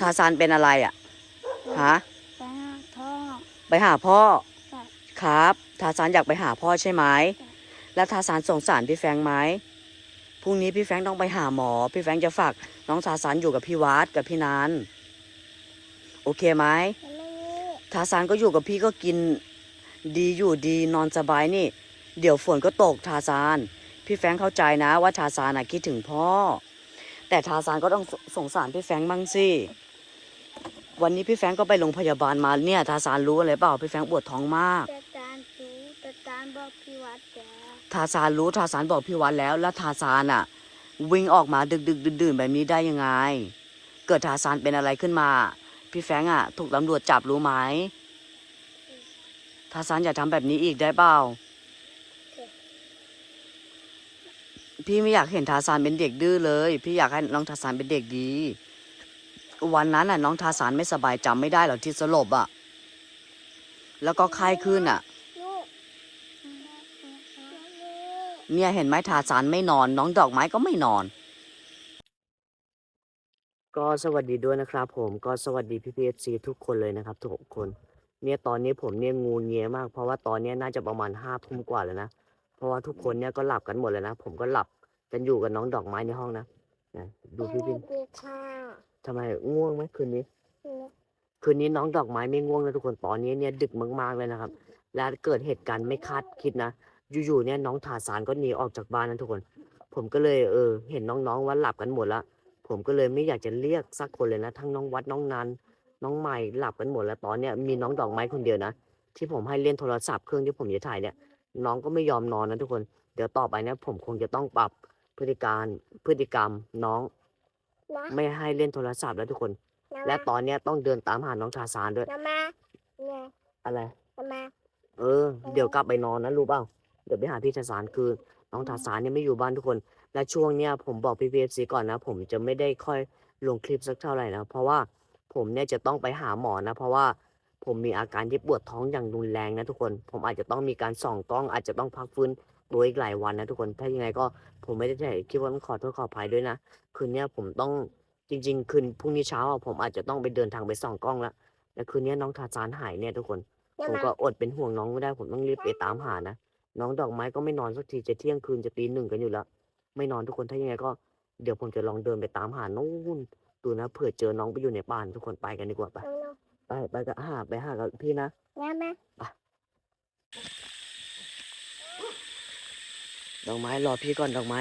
ทาซานเป็นอะไรอะฮะไปหาพ่อไปหาพ่อค่ะครับทาซานอยากไปหาพ่อใช่ไหมค่ะแล้วทาซานสงสารพี่แฟรงค์ไหมพรุ่งนี้พี่แฟรงค์ต้องไปหาหมอ พี่แฟรงค์จะฝากน้องทาซานอยู่กับพี่วัดกับพี่นันโอเคไหมแล้วไม่มีทาซานก็อยู่กับพี่ก็กินดีอยู่ดีนอนสบายนี่ เดี๋ยวฝนก็ตกทาซาน พี่แฟรงค์เข้าใจนะว่าทาซานน่ะคิดถึงพ่อ แต่ทาซานก็ต้องสสงสารพี่แฟรงค์บ้างสิ วันนี้พี่แฟรงค์ก็ไปโรงพยาบาลมาเนี่ยทาซานรู้อะไรเปล่าพี่แฟรงค์ปวดท้องมากแต่ตาลรู้แต่ตาลบอกพี่วัดแล้วทาซานรู้ทาซานบอกพี่วัดแล้ว แล้วทาซานอะ วิ่งออกมาดึกดึกดื่นดื่นๆแบบนี้ได้ยังไง เกิดทาซานเป็นอะไรขึ้นมา พี่แฟรงค์อะ ถูกตำรวจจับรู้ไหมทาซานอย่าทำแบบนี้อีกได้เปล่าพี่ไม่อยากเห็นทาซานเป็นเด็กดื้อเลย พี่อยากให้น้องทาซานเป็นเด็กดี วันนั้นน่ะน้องทาซานไม่สบายจำไม่ได้หรอกที่สลบอะ แล้วก็ไข้ขึ้นอะ เนี่ยเห็นไหมทาซานไม่นอน น้องดอกไม้ก็ไม่นอน ก็สวัสดีด้วยนะครับ ผมก็สวัสดีพี่พีเอฟซีทุกคนเลยนะครับทุกคน เนี่ยตอนนี้ผมเนี่ยงูเงียมาก เพราะว่าตอนนี้น่าจะประมาณห้าทุ่มกว่าแล้วนะเพราะว่าทุกคนเนี่ยก็หลับกันหมดแล้วนะผมก็หลับกันอยู่กับน้องดอกไม้ในห้องนะนะดูพี่พินดีค่ะ ทำไมง่วงไหมคืนนี้ คืนนี้น้องดอกไม้ไม่ง่วงนะทุกคนตอนนี้เนี่ยดึกมากๆเลยนะครับ และเกิดเหตุการณ์ไม่คาดคิดนะอยู่ๆเนี่ยน้องทาสานก็หนีออกจากบ้านนะทุกคน ผมก็เลยเออ เห็นน้องๆว่าหลับกันหมดแล้วผมก็เลยไม่อยากจะเรียกสักคนเลยนะ ทั้งน้องวัดน้องนันน้องใหม่หลับกันหมดแล้วตอนเนี้ยมีน้องดอกไม้คนเดียวนะที่ผมให้เล่นโทรศัพท์เครื่องที่ผมจะถ่ายเนี่ย น้องก็ไม่ยอมนอนนะทุกคน เดี๋ยวต่อไปเนี่ยผมคงจะต้องปรับพฤติการพฤติกรรมน้อง นะไม่ให้เล่นโทรศัพท์แล้วทุกคนและตอนเนี้ยต้องเดินตามหาน้องทาสานด้วยน้ำมาเนี่ยอะไรน้ำมา เออ เดี๋ยวกลับไปนอนนะรู้เปล่า เดี๋ยวไปหาพี่ทาสานคือน้องทาสานเนี่ยไม่อยู่บ้านทุกคน และช่วงเนี้ยผมบอกพี่พีเอฟซีก่อนนะ ผมจะไม่ได้ค่อยลงคลิปสักเท่าไหร่นะ เพราะว่าผมเนี่ยจะต้องไปหาหมอนะ เพราะว่าผมมีอาการที่ปวดท้องอย่างรุนแรงนะทุกคน ผมอาจจะต้องมีการส่องกล้องอาจจะต้องพักฟื้น ตัวอีกหลายวันนะทุกคนถ้ายังไงก็ผมไม่ได้ถ่ายคลิปว่าต้องขอโทษขออภัยด้วยนะ คืนเนี้ยผมต้องจริง ๆ คืนพรุ่งนี้เช้าอะผมอาจจะต้องไปเดินทางไปส่องกล้องแล้วและคืนเนี้ยน้องทาสานหายเนี่ยทุกคน ผมน้ำมาก็อดเป็นห่วงน้องไม่ได้ผมต้องรีบไปตามหานะน้องดอกไม้ก็ไม่นอนสักทีจะเที่ยงคืนจะตีหนึ่งกันอยู่แล้วไม่นอนทุกคนถ้ายังไงก็ เดี๋ยวผมจะลองเดินไปตามหานู่นดูนะเผื่อเจอน้องไปอยู่ในบ้านทุกคนไปกันดีกว่าไปไปไปกับหาไปหากับพี่นะน้ำม ดอกไม้รอพี่ก่อนดอกไม้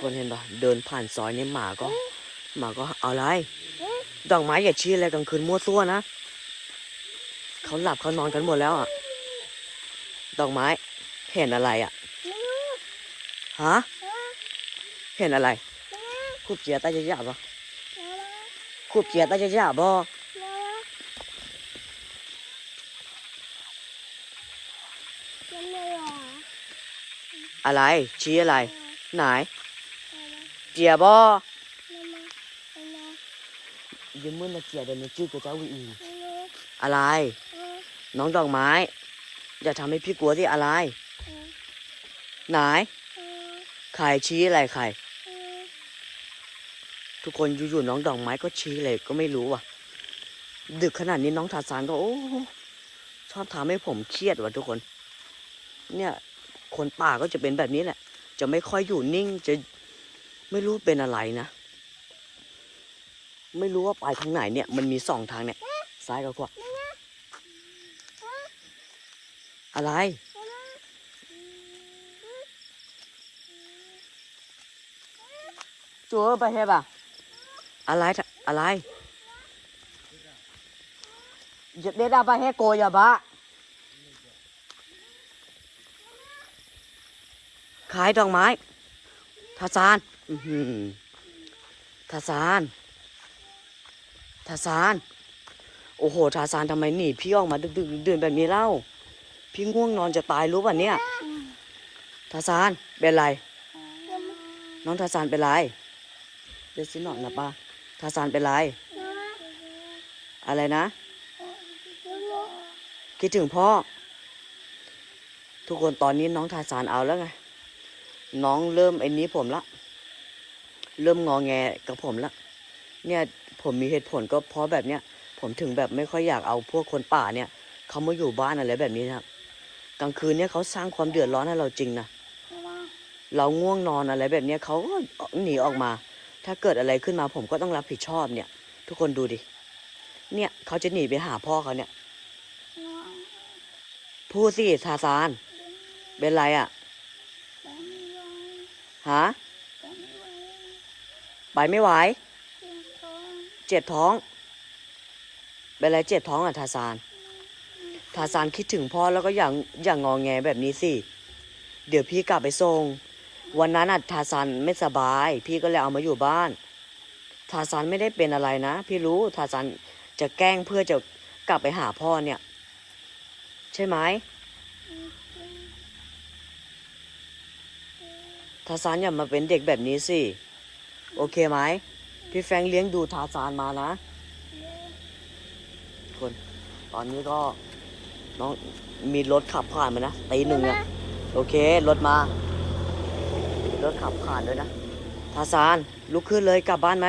คนเห็นปะเดินผ่านซอยนี้หมาก็ หมาก็เอาอะไร ดอกไม้อย่าชี้อะไรกลางคืนมั่วซั่วนะเขาหลับเขานอนกันหมดแล้วอะ ดอกไม้ เห็นอะไรอะฮะเห็นอะไร คูบเจียตาจะยาบปะคูบเจียตาจะยาบบ่ น้ำมาเหรอ อะไร ชี้อะไร ไหน เจียบ่น้ำมาน้มายืมมือนะเจียเดินจื้อกับเจ้าวีอีอะไร น้องดอกไม้ อย่าทำให้พี่กลัวที่อะไร ไหน ใครชี้อะไรใคร ทุกคนอยู่ๆน้องดอกไม้ก็ชี้เลยก็ไม่รู้ว่ะ ดึกขนาดนี้น้องทาสานก็โอ้ชอบทำให้ผมเครียดว่ะทุกคน เนี่ย คนป่าก็จะเป็นแบบนี้แหละ จะไม่ค่อยอยู่นิ่งจะไม่รู้เป็นอะไรนะ ไม่รู้ว่าไปทางไหนเนี่ย มันมีสองทางเนี่ยซ้ายกับขวาอะไร จัวไปเฮ็บอะอะไรอะไรเด็ดาไปเฮโกยาบะ ขายดอกไม้ทาซานทาซานทาซาน โอ้โหทาซานทำไมหนีพี่ออกมาดึกๆดื่นแบบนี้เล่า พี่ง่วงนอนจะตายรู้ป่ะเนี่ยทาซานเป็นไร น้องทาซานเป็นไรเดี๋ยวสิหนอนนะป้าทาซานเป็นไร อะไรนะ คิดถึงพ่อ ทุกคนตอนนี้น้องทาซานเอาแล้วไง น้องเริ่มไอ้นี้ผมละ เริ่มงอแงกับผมละ เนี่ยผมมีเหตุผลก็เพราะแบบเนี้ยผมถึงแบบไม่ค่อยอยากเอาพวกคนป่าเนี่ยเขามาอยู่บ้านอะไรแบบนี้นะครับกลางคืนเนี่ยเขาสร้างความเดือดร้อนให้เราจริงนะเราง่วงนอนอะไรแบบเนี้ยเขาก็หนีออกมา ถ้าเกิดอะไรขึ้นมาผมก็ต้องรับผิดชอบเนี่ย ทุกคนดูดิ เนี่ยเขาจะหนีไปหาพ่อเขาเนี่ย พูดสิทาซาน เป็นไรอะ่ะ ฮะไม่ไหวไปไม่ไหวเจ็บท้องเจ็บท้อง เป็นไรเจ็บท้องอะทาซาน ทาซานคิดถึงพ่อแล้วก็อย่างอย่างงอแงแบบนี้สิ เดี๋ยวพี่กลับไปส่ง วันนั้นอะทาซานไม่สบาย พี่ก็เลยเอามาอยู่บ้าน ทาซานไม่ได้เป็นอะไรนะ พี่รู้ทาซานจะแกล้งเพื่อจะกลับไปหาพ่อเนี่ย ใช่ไหม ทาซานอย่ามาเป็นเด็กแบบนี้สิ โอเคไหม พี่แฟรงค์เลี้ยงดูทาซานมานะ คน ตอนนี้ก็น้องมีรถขับผ่านมานะตีหนึ่งอะโอเค รถมามีรถขับผ่านด้วยนะ ทาซานลุกขึ้นเลยกลับบ้านไหม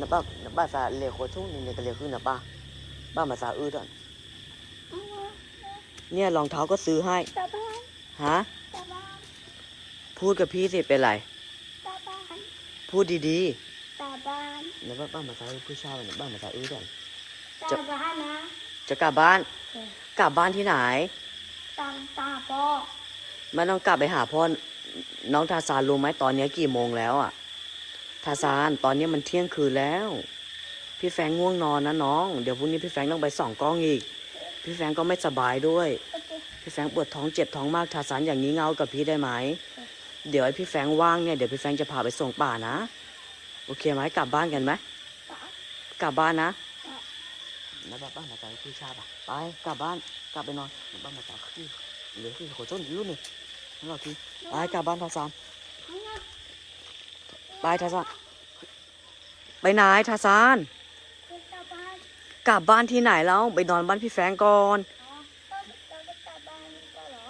นะป้านะป้าซาเลโคชุ่งนี่เนี่ยก็เลขึ้นนะป้าป้ามาซาอื้อตอนเนี่ยรองเท้าก็ซื้อให้ตาบ้านฮะตาบ้าน พูดกับพี่สิเป็นไรตาบ้านพูดดีตาบ้านๆนะป้าป้ามาซาอื้อผู้ชายนะป้ามาซาอื้อตอนตาบ้านนะจะกลับบ้านเออกลับบ้านที่ไหน ตาตาพ่อไม่ต้องกลับไปหาพ่อ น้องทาซานรู้ไหมตอนนี้กี่โมงแล้วอะ ทาซานตอนนี้มันเที่ยงคืนแล้ว พี่แฟรงค์ง่วงนอนนะน้อง เดี๋ยวพรุ่งนี้พี่แฟรงค์ต้องไปส่องกล้องอีก พี่แฟรงค์ก็ไม่สบายด้วย โอเคพี่แฟรงค์ปวดท้องเจ็บท้องมากทาซานอย่างนี้เงากับพี่ได้ไหมเดี๋ยวไอ้พี่แฟรงค์ว่างเนี่ยเดี๋ยวพี่แฟรงค์จะพาไปส่งป่านะ โอเคไหมกลับบ้านกันไหมตากลับบ้านนะแล้วบ้านมาจากพี่ชาบะไปกลับบ้านกลับไปนอนบ้านมาจากพี่เหลือพี่ขอโทษรุ่นนี่นั่นเราทีไปกลับบ้านทาซานข้างหน้าไปทาซานไปไหนทาซานเป็นตาบ้านกลับบ้านที่ไหนแล้วไปนอนบ้านพี่แฟรงก์ก่อนอ๋อต้องต้องเป็นตาบ้านก็เหรอ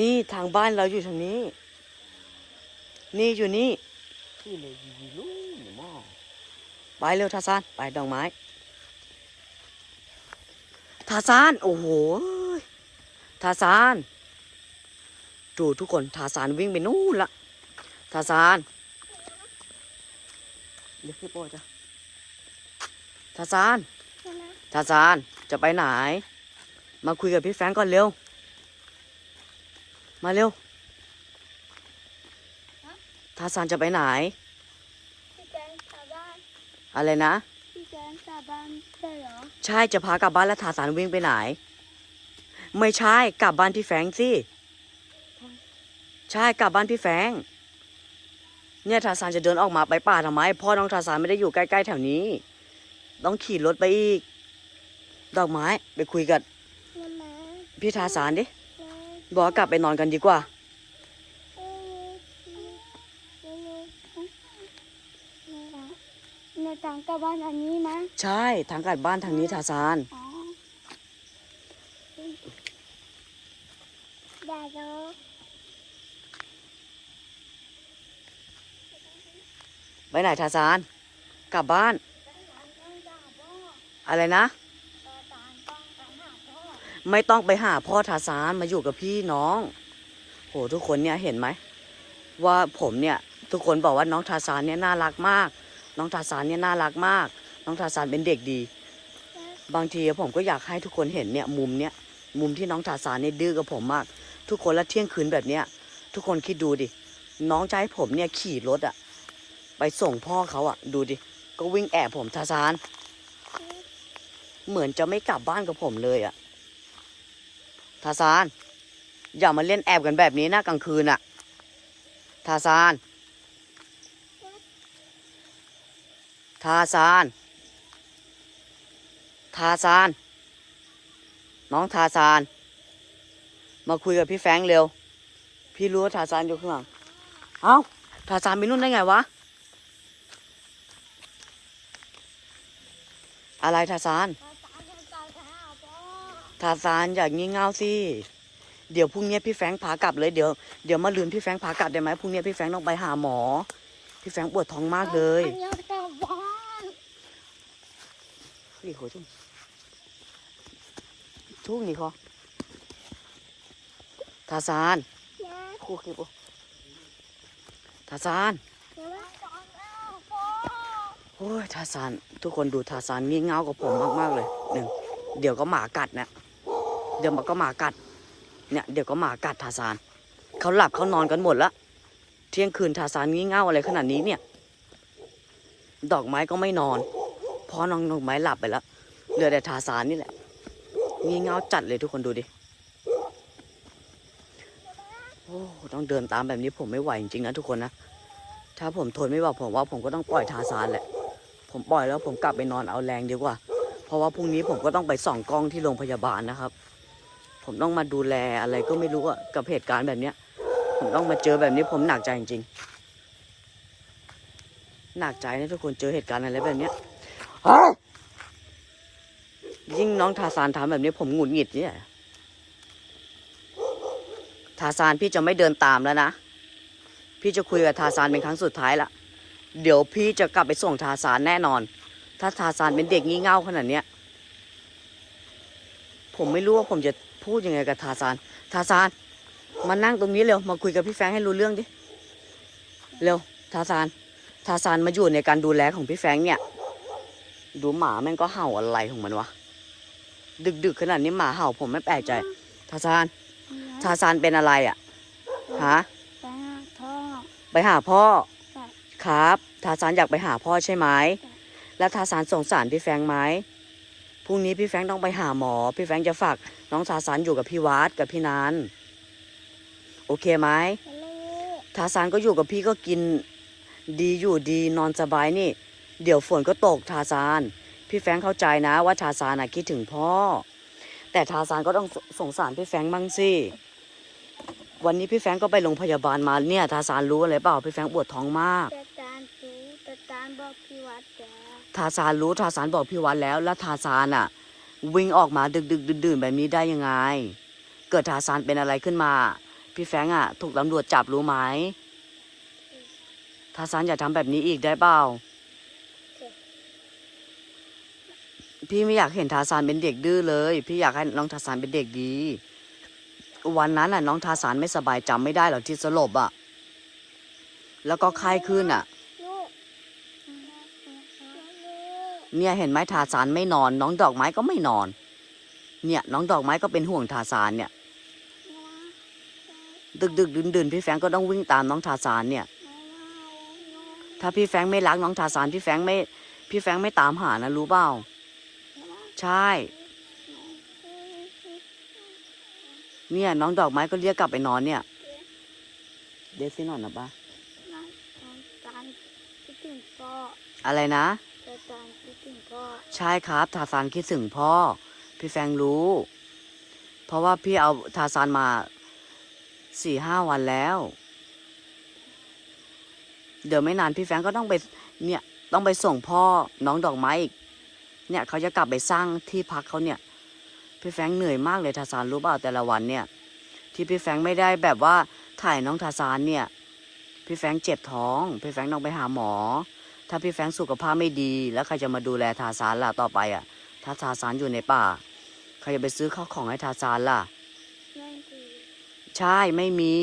นี่ทางบ้านเราอยู่ทางนี้ นี่อยู่นี่พี่เลยยีลูกหม้อไปเร็วทาซาน ไปดอกไม้ทาซาน โอ้โหทาซานดูทุกคนทาซานวิ่งไปนู่นละทาซานเรียกพี่โป้จ้ะทาซานใช่ไหมทาซานจะไปไหน มาคุยกับพี่แฟรงก์ก่อนเร็ว มาเร็ว ทาซานจะไปไหน พี่แจนตาบ้านอะไรนะ พี่แจนตาบ้านใช่เหรอใช่จะพากลับบ้านแล้วทาซานวิ่งไปไหน ไม่ใช่กลับบ้านพี่แฟรงก์สิ ใช่กลับบ้านพี่แฟรงก์เนี่ยทาซานจะเดินออกมาไปป่าทำไม พ่อน้องทาซานไม่ได้อยู่ใกล้ๆแถวนี้ ต้องขี่รถไปอีก ดอกไม้ไปคุยกับมามาพี่ทาซานดิมาบอกว่ากลับไปนอนกันดีกว่า เอ้ยเอ้ยเอ้ย ในต่างกับบ้านอันนี้นะใช่ทางกลับบ้านทางนี้ทาซานอ๋อได้แล้วไปไหนทาซาน กลับบ้าน อะไรนะ ไม่ต้องไปหาพ่อทาซานมาอยู่กับพี่น้อง โหทุกคนเนี่ยเห็นไหม ว่าผมเนี่ย ทุกคนบอกว่าน้องทาซานเนี่ยน่ารักมาก น้องทาซานเนี่ยน่ารักมาก น้องทาซานเป็นเด็กดี บางทีผมก็อยากให้ทุกคนเห็นเนี่ยมุมเนี่ยมุมที่น้องทาซานเนี่ยดื้อกับผมมาก ทุกคนและเที่ยงคืนแบบเนี้ยทุกคนคิดดูดิ น้องจะให้ผมเนี่ยขี่รถอะไปส่งพ่อเขาอะดูดิ ก็วิ่งแอบผมทาซาน เหมือนจะไม่กลับบ้านกับผมเลยอะทาซาน อย่ามาเล่นแอบกันแบบนี้นะกลางคืนอะทาซาน ทาซาน ทาซาน น้องทาซาน มาคุยกับพี่แฟงเร็ว พี่รู้ว่าทาซานอยู่ข้างหลัง เอ้า ทาซานไปนู่นได้ไงวะ อะไรทาซาน ทาซานอย่างงี้เง่าสิ เดี๋ยวพรุ่งนี้พี่แฟงพากลับเลย เดี๋ยว เดี๋ยวมาลืนพี่แฟงพากลับได้ไหมพรุ่งนี้พี่แฟงต้องไปหาหมอ พี่แฟงปวดท้องมากเลย อันนี้กลับบ้าน นี่โหทุ่งทุ่งนี่เขาทาซานนะคู่คือปุ๊ทาซานเดี๋ยวว่าก่อนแล้วพ่อโอ้ยทาซานทุกคนดูทาซานงี่เง่ากับผมมากๆเลยหนึ่งเดี๋ยวก็หมากัดนะเดี๋ยวมันก็หมากัด เนี่ยเดี๋ยวก็หมากัดทาซานเขาหลับเขานอนกันหมดละเที่ยงคืนทาซานงี่เง่าอะไรขนาดนี้เนี่ย ดอกไม้ก็ไม่นอน ราะน้องดอกไม้หลับไปแล้วเหลือแต่ทาซานนี่แหละงี่เงาจัดเลยทุกคนดูดิโอ้ต้องเดินตามแบบนี้ผมไม่ไหวจริงๆนะทุกคนนะถ้าผมทนไม่ไหวผมว่าผมก็ต้องปล่อยทาซานแหละ ผมปล่อยแล้วผมกลับไปนอนเอาแรงดีกว่า เพราะว่าพรุ่งนี้ผมก็ต้องไปส่องกล้องที่โรงพยาบาลนะครับ ผมต้องมาดูแลอะไรก็ไม่รู้อะกับเหตุการณ์แบบเนี้ย ผมต้องมาเจอแบบนี้ผมหนักใจจริงๆหนักใจนะทุกคนเจอเหตุการณ์อะไรแบบเนี้ย ยิ่งน้องทาซานทำแบบนี้ผมหงุดหงิดเนี่ยทาซานพี่จะไม่เดินตามแล้วนะ พี่จะคุยกับทาซานเป็นครั้งสุดท้ายละ เดี๋ยวพี่จะกลับไปส่งทาซานแน่นอน ถ้าทาซานเป็นเด็กงี่เง่าขนาดเนี้ย ผมไม่รู้ว่าผมจะพูดยังไงกับทาซาน ทาซาน มานั่งตรงนี้เร็ว มาคุยกับพี่แฟงให้รู้เรื่องดิ เร็ว ทาซาน ทาซานมาอยู่ในการดูแลของพี่แฟงเนี่ย ดูหมาแม่งก็เห่าอะไรของมันวะ ดึกๆขนาดนี้หมาเห่าผมไม่แปลกใจ ทาซาน ทาซานเป็นอะไรอะ่ะ ฮะ ไปหาพ่อ ไปหาพ่อค่ะครับ ทาซานอยากไปหาพ่อใช่ไหมค่ะแล้วทาซานสงสารพี่แฟรงค์ไหมพรุ่งนี้พี่แฟรงค์ต้องไปหาหมอ พี่แฟรงค์จะฝากน้องทาซานอยู่กับพี่วัดกับพี่นันโอเคไหมไปเลยทาซานก็อยู่กับพี่ก็กินดีอยู่ดีนอนสบายนี่ เดี๋ยวฝนก็ตกทาซาน พี่แฟรงค์เข้าใจนะว่าทาซานน่ะคิดถึงพ่อ แต่ทาซานก็ต้องสสงสารพี่แฟรงค์บ้างสิวันนี้พี่แฟรงค์ก็ไปโรงพยาบาลมาเนี่ยทาซานรู้อะไรเปล่าพี่แฟรงค์ปวดท้องมากแต่ตาลรู้แต่ตาลบอกพี่วัดแกทาซานรู้ทาซานบอกพี่วัดแล้ว แล้วทาซานอะ วิ่งออกมาดึกดึกดื่นดื่นๆแบบนี้ได้ยังไง เกิดทาซานเป็นอะไรขึ้นมา พี่แฟรงค์อะ ถูกตำรวจจับรู้ไหมทาซานอย่าทำแบบนี้อีกได้เปล่า พี่ไม่อยากเห็นทาซานเป็นเด็กดื้อเลย พี่อยากให้น้องทาซานเป็นเด็กดี วันนั้นน่ะ น้องทาซานไม่สบายจำไม่ได้หรอกที่สลบอะ แล้วก็ไข้ขึ้นอะ เนี่ยเห็นไหมทาซานไม่นอน น้องดอกไม้ก็ไม่นอน เนี่ย น้องดอกไม้ก็เป็นห่วงทาซานเนี่ย ดึกดึกดื่นดื่นพี่แฟงก็ต้องวิ่งตามน้องทาซานเนี่ย ถ้าพี่แฟงไม่รักน้องทาซานพี่แฟงไม่ พี่แฟงไม่ตามหานะรู้เปล่า ใช่ เนี่ยน้องดอกไม้ก็เรียกกลับไปนอนเนี่ย เดซินอนนะปะตาลคิดถึงพ่ออะไรนะต่ตาลคิดถึงพ่อ ใช่ครับทาซานคิดถึงพ่อ พี่แฟงรู้ เพราะว่าพี่เอาทาซานมาสี่ห้าวันแล้ว เดี๋ยวไม่นานพี่แฟงก็ต้องไปเนี่ยต้องไปส่งพ่อน้องดอกไม้อีก เนี่ยเขาจะกลับไปสร้างที่พักเขาเนี่ย พี่แฟรงค์เหนื่อยมากเลยทาซานรู้เปล่าแต่ละวันเนี่ย ที่พี่แฟรงค์ไม่ได้แบบว่าถ่ายน้องทาซานเนี่ย พี่แฟรงค์เจ็บท้อง พี่แฟรงค์ต้องไปหาหมอ ถ้าพี่แฟรงค์สุขภาพไม่ดี แล้วใครจะมาดูแลทาซานล่ะต่อไปอะ ถ้าทาซานอยู่ในป่าใครจะไปซื้อข้าวของให้ทาซานล่ะนั่นคือใช่ไม่มี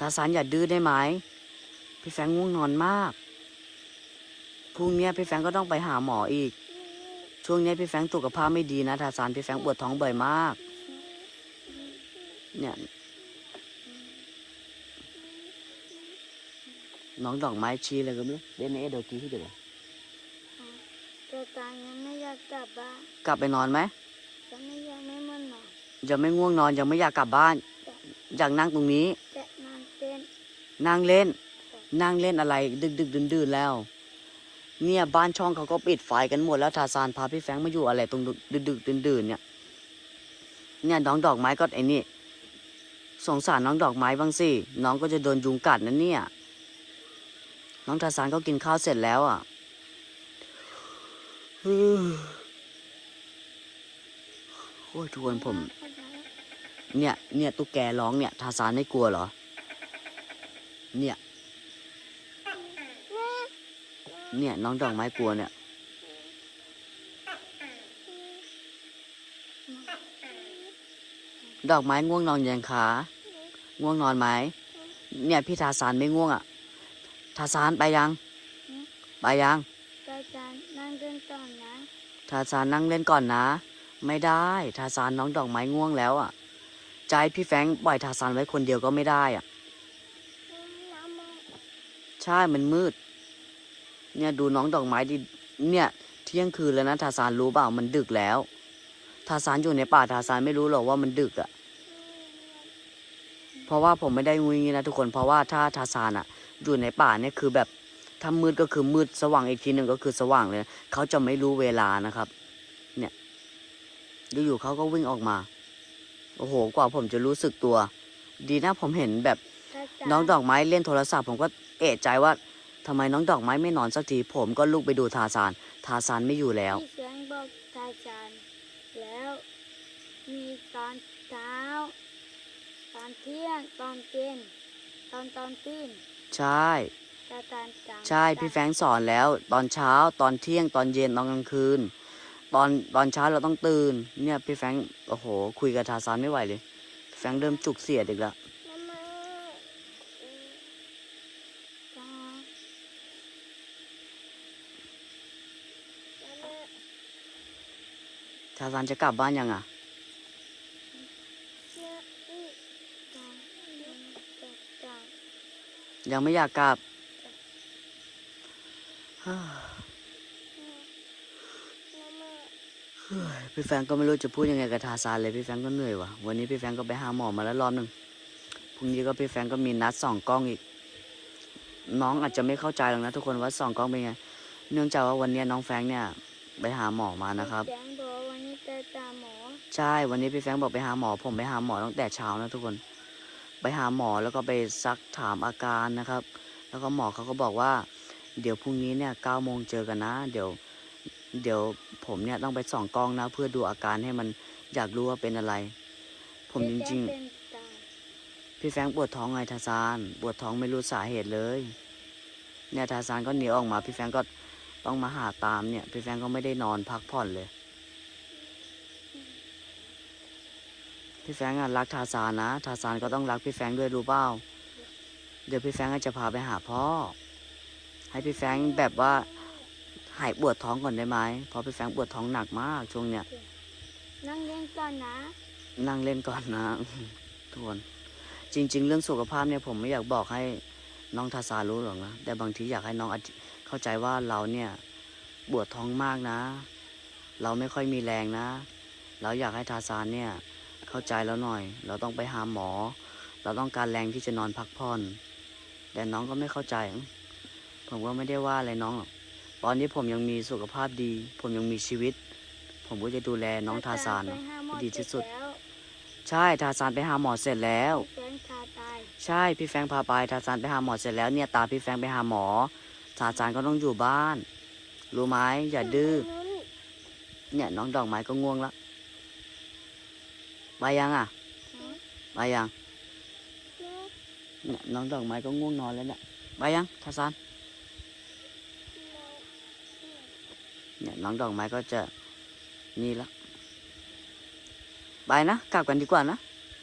ทาซานอย่าดื้อได้ไหมพี่แฟรงค์ง่วงนอนมาก พรุ่งเนี้ยพี่แฟรงค์ก็ต้องไปหาหมออีก ช่วงเนี้ยพี่แฟรงค์สุขภาพไม่ดีนะทาซานพี่แฟรงค์ปวดท้องบ่อยมาก เนี่ย น้องดอกไม้ชี้เลยก็ไม่รู้เดนเอเดยวกี้ที่เดียวแต่ตาลยังไม่อยากกลับบ้านกลับไปนอนไหมยังไม่อยากไม่มันหนอนยังไม่ง่วงนอนยังไม่อยากกลับบ้าน อยากนั่งตรงนี้แต่นานเต้นนั่งเล่น นั่งเล่นอะไร ดึกดึกดื่นดื่นๆแล้ว เนี่ยบ้านช่องเขาก็ปิดไฟกันหมดแล้วทาซานพาพี่แฟงมาอยู่อะไรตรงดึกดึกดื่นๆเนี่ย เนี่ยน้องดอกไม้ก็ไอ้นี่สงสารน้องดอกไม้บ้างสิน้องก็จะโดนยุงกัดนะเนี่ย น้องทาซานก็กินข้าวเสร็จแล้วอะโอ้ยทุกคนผม เนี่ย เนี่ยตุ๊กแกร้องเนี่ยทาซานไม่กลัวเหรอ เนี่ย เนี่ยน้องดอกไม้กลัวเนี่ย ดอกไม้ง่วงนอนยังคะง่วงนอนไหมเนี่ยพี่ทาสานไม่ง่วงอะ ทาสานไปยัง ไปยังตาจานนั่งเดินก่อนนะทาสานนั่งเล่นก่อนนะ ไม่ได้ทาสานน้องดอกไม้ง่วงแล้วอะใจะให้พี่แฟรงค์ปล่อยทาสานไว้คนเดียวก็ไม่ได้อะน้ำมันใช่มันมืด เนี่ยดูน้องดอกไม้ดิเนี่ยเที่ยงคืนแล้วนะทาสานรู้เปล่ามันดึกแล้วทาสานอยู่ในป่าทาสานไม่รู้หรอกว่ามันดึกอะ่ะ เพราะว่าผมไม่ได้งูงี้นะทุกคนเพราะว่าถ้าทาสานอะ่ะ อยู่ในป่าเนี่ยคือแบบถ้ามืดก็คือมืดสว่างอีกทีหนึ่งก็คือสว่างเลยเขาจะไม่รู้เวลานะครับ เนี่ยอยู่ๆเขาก็วิ่งออกมา โอ้โห กว่าผมจะรู้สึกตัว ดีนะผมเห็นแบบตาจานน้องดอกไม้เล่นโทรศัพท์ ผมก็เอะใจว่า ทำไมน้องดอกไม้ไม่นอนสักทีผมก็ลุกไปดูทาซาน ทาซานไม่อยู่แล้ว พี่แสงบอกตาจานแล้ว มีตอนเช้า ตอนเที่ยงตอนเย็นตอนตอนตื่นใช่ ตาจานจำใช่พี่แฟรงค์สอนแล้ว ตอนเช้าตอนเที่ยงตอนเย็นตอนกลางคืน ตอนตอนเช้าเราต้องตื่น เนี่ยพี่แฟรงค์โอ้โห คุยกับทาซานไม่ไหวเลยพี่แฟรงค์เริ่มจุกเสียดอีกแล้ว น้ำมันตา ทาซานจะกลับบ้านยังอะยังไม่อยากกลับเฮ้ยพี่แฟงก็ไม่รู้จะพูดยังไงกับทาซานเลยพี่แฟงก็เหนื่อยว่ะ วันนี้พี่แฟงก็ไปหาหมอมาแล้วรอบหนึ่งพรุ่งนี้ก็พี่แฟงก็มีนัดส่องกล้องอีก น้องอาจจะไม่เข้าใจหรอกนะทุกคนว่าส่องกล้องเป็นไง เนื่องจากว่าวันนี้น้องแฟงเนี่ยไปหาหมอมานะครับ ใช่วันนี้พี่แฟรงค์บอกไปหาหมอ ผมไปหาหมอตั้งแต่เช้านะทุกคน ไปหาหมอแล้วก็ไปซักถามอาการนะครับ แล้วก็หมอเขาก็บอกว่า เดี๋ยวพรุ่งนี้เนี่ยเก้าโมงเจอกันนะ เดี๋ยวเดี๋ยวผมเนี่ยต้องไปส่องกล้องนะ เพื่อดูอาการให้มันอยากรู้ว่าเป็นอะไร ผมจริงเป็นตาๆพี่แฟรงค์ปวดท้องไงทาซานปวดท้องไม่รู้สาเหตุเลย เนี่ยทาซานก็หนีออกมา พี่แฟรงค์ก็ต้องมาหาตามเนี่ย พี่แฟรงค์ก็ไม่ได้นอนพักผ่อนเลย พี่แฟรงค์อะรักทาซานนะ ทาซานก็ต้องรักพี่แฟรงค์ด้วยรู้เปล่าเดี๋ยวพี่แฟรงค์อะจะพาไปหาพ่อ ให้พี่แฟรงค์แบบว่าหายปวดท้องก่อนได้ไหมเพราะพี่แฟรงค์ปวดท้องหนักมากช่วงเนี้ย นั่งเล่นก่อนนะ นั่งเล่นก่อนนะทุกคนจริง ๆ เรื่องสุขภาพเนี่ยผมไม่อยากบอกให้น้องทาซานรู้หรอกนะแต่บางทีอยากให้น้องอธิเข้าใจว่าเราเนี่ยปวดท้องมากนะ เราไม่ค่อยมีแรงนะ เราอยากให้ทาซานเนี่ย เข้าใจแล้วหน่อย เราต้องไปหาหมอ เราต้องการแรงที่จะนอนพักผ่อน แต่น้องก็ไม่เข้าใจ ผมก็ไม่ได้ว่าอะไรน้องหรอก ตอนนี้ผมยังมีสุขภาพดี ผมยังมีชีวิต ผมก็จะดูแลน้องทาซานไปหหมอให้ดีที่สุดเสร็จแล้วใช่ทาซานไปหาหมอเสร็จแล้ว แฟนทาตายใช่พี่แฟรงค์พาไปทาซานไปหาหมอเสร็จแล้วเนี่ยตาพี่แฟรงค์ไปหาหมอ ทาซานก็ต้องอยู่บ้าน รู้ไหมอย่าดื้อ เนี่ยน้องดอกไม้ก็ง่วงแล้ว ไปยังอะไปยังเนี่ยน้องดอกไม้ก็ง่วงนอนแล้วเนี่ยไปยังทาซานเนี่ยน้องดอกไม้ก็จะนี่แล้วไปนะกลับกันดีกว่านะ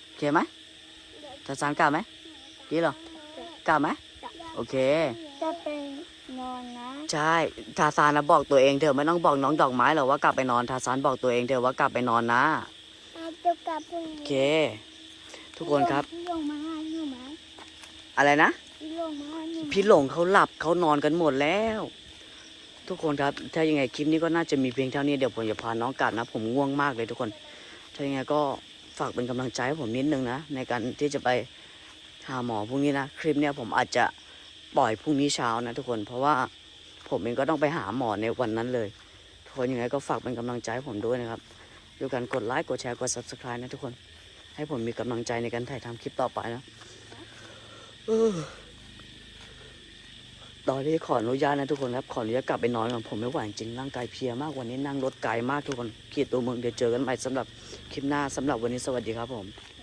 โอเคไหมทาซานกลับไหมดีเหรอกลับไหมโอเคจะไปนอนนะใช่ทาซานนะบอกตัวเองเถอะไม่ต้องบอกน้องดอกไม้หรอกว่ากลับไปนอนทาซานบอกตัวเองเถอะว่ากลับไปนอนนะ อาจจะกลับพรุ่งโอนี้เค ทุกคนครับ พี่ลงมาหาอยู่ไหมอะไรนะ พี่ลงมาหาอยู่ไหมพี่หลงเขาหลับเขานอนกันหมดแล้ว ทุกคนครับ ถ้ายังไงคลิปนี้ก็น่าจะมีเพียงเท่านี้เดี๋ยวผมจะพาน้องกลับนะ ผมง่วงมากเลยทุกคน ถ้ายังไงก็ฝากเป็นกำลังใจให้ผมนิดนึงนะ ในการที่จะไปหาหมอพรุ่งนี้นะ คลิปเนี้ยผมอาจจะปล่อยพรุ่งนี้เช้านะ ทุกคนเพราะว่าผมเองก็ต้องไปหาหมอในวันนั้นเลย ทุกคนยังไงก็ฝากเป็นกำลังใจให้ผมด้วยนะครับ ด้วยการกดไลค์กดแชร์กด subscribe นะทุกคน ให้ผมมีกำลังใจในการถ่ายทำคลิปต่อไปนะออตอนนี้ขออนุญาตนะทุกคนครับขออนุญาตกลับไปนอนก่อนผมไม่ไหวจริงร่างกายเพลียมากวันนี้นั่งรถไกลมากทุกคนขีดตัวเมืองเดี๋ยวเจอกันใหม่สำหรับคลิปหน้าสำหรับวันนี้สวัสดีครับผม